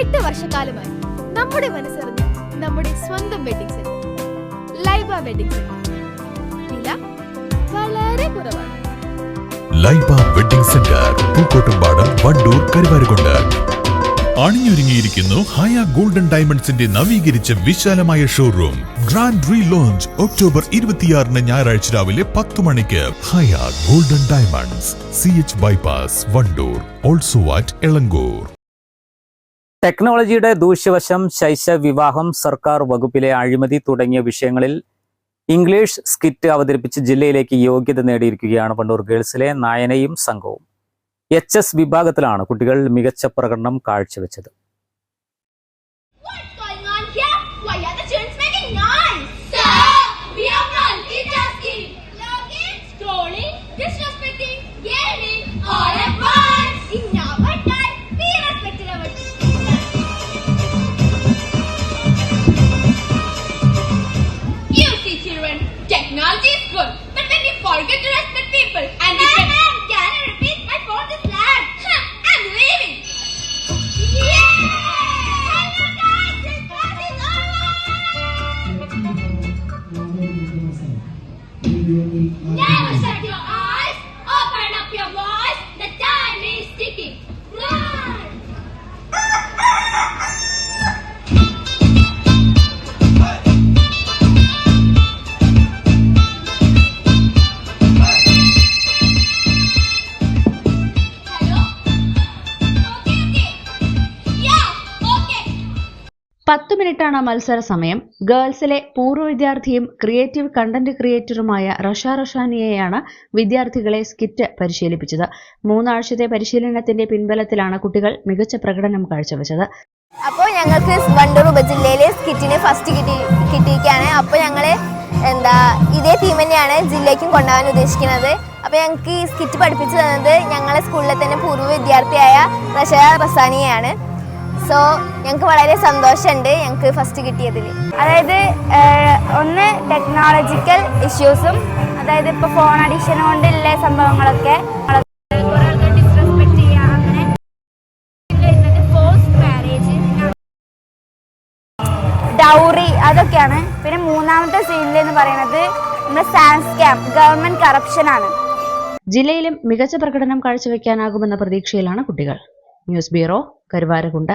എട്ട് വർഷക്കാലമായി നമ്മുടെ മനസ്സറിഞ്ഞ് നമ്മുടെ സ്വന്തം wedding centre Laiba wedding centre വില വളരെ കുറവാണ്. Laiba wedding centre Pookkottumpadam Wandoor Karuvarakundu. അണിയൊരുങ്ങിയിരിക്കുന്നു Haya golden ഡയമണ്ട്സിന്റെ നവീകരിച്ച വിശാലമായ showroom grand relaunch October ഇരുപത്തിയാറിന് ഞായറാഴ്ച രാവിലെ പത്ത് മണിക്ക്. Haya golden diamonds C H bypass Wandoor also at Elankur. ടെക്നോളജിയുടെ ദൂഷ്യവശം ശൈശ വിവാഹം സർക്കാർ വകുപ്പിലെ അഴിമതി തുടങ്ങിയ വിഷയങ്ങളിൽ ഇംഗ്ലീഷ് സ്കിറ്റ് അവതരിപ്പിച്ച് ജില്ലയിലേക്ക് യോഗ്യത നേടിയിരിക്കുകയാണ് പണ്ടൂർ ഗേൾസിലെ നായനയും സംഘവും. എച്ച് എസ് വിഭാഗത്തിലാണ് കുട്ടികൾ മികച്ച പ്രകടനം കാഴ്ചവെച്ചത്. All at on technology but when we forget to respect people and we can... can you repeat? My phone is. Huh, I'm leaving. Yay! Hello guys, this class is over! പത്ത് മിനിറ്റാണ് മത്സര സമയം. ഗേൾസിലെ പൂർവ വിദ്യാർത്ഥിയും ക്രിയേറ്റീവ് കണ്ടന്റ് ക്രിയേറ്ററുമായ റഷ റഷാനിയെയാണ് വിദ്യാർത്ഥികളെ സ്കിറ്റ് പരിശീലിപ്പിച്ചത്. മൂന്നാഴ്ചത്തെ പരിശീലനത്തിന്റെ പിൻബലത്തിലാണ് കുട്ടികൾ മികച്ച പ്രകടനം കാഴ്ചവെച്ചത്. അപ്പോൾ ഞങ്ങൾക്ക് വണ്ടൂർ ഉപജില്ലയിലെ സ്കിറ്റിന് ഫസ്റ്റ് കിട്ടി കിട്ടിയിരിക്കുകയാണ്. അപ്പോൾ ഞങ്ങൾ എന്താ ഇതേ ടീം തന്നെയാണ് ജില്ലയ്ക്കും കൊണ്ടുപോകാൻ ഉദ്ദേശിക്കുന്നത്. അപ്പോൾ ഞങ്ങൾക്ക് ഈ സ്കിറ്റ് പഠിപ്പിച്ചു തന്നത് ഞങ്ങളെ സ്കൂളിലെ തന്നെ പൂർവ വിദ്യാർത്ഥിയായ റഷ റസാനിയാണ് സോ ഞങ്ങൾക്ക് വളരെ സന്തോഷമുണ്ട് ഞങ്ങൾക്ക് ഫസ്റ്റ് കിട്ടിയതിൽ അതായത് ഒന്ന് ടെക്നോളജിക്കൽ ഇഷ്യൂസും അതായത് ഇപ്പോൾ ഫോൺ അഡിക്ഷൻ കൊണ്ടുള്ള സംഭവങ്ങളൊക്കെ ഡൗറി അതൊക്കെയാണ്. പിന്നെ മൂന്നാമത്തെ സീനിൽ എന്ന് പറയുന്നത് നമ്മുടെ സാൻസ് ക്യാമ്പ് ഗവൺമെന്റ് കറപ്ഷൻ ആണ്. ജില്ലയിലും മികച്ച പ്രകടനം കാഴ്ചവെക്കാനാകുമെന്ന പ്രതീക്ഷയിലാണ് കുട്ടികൾ. News bureau Karuvarakundu.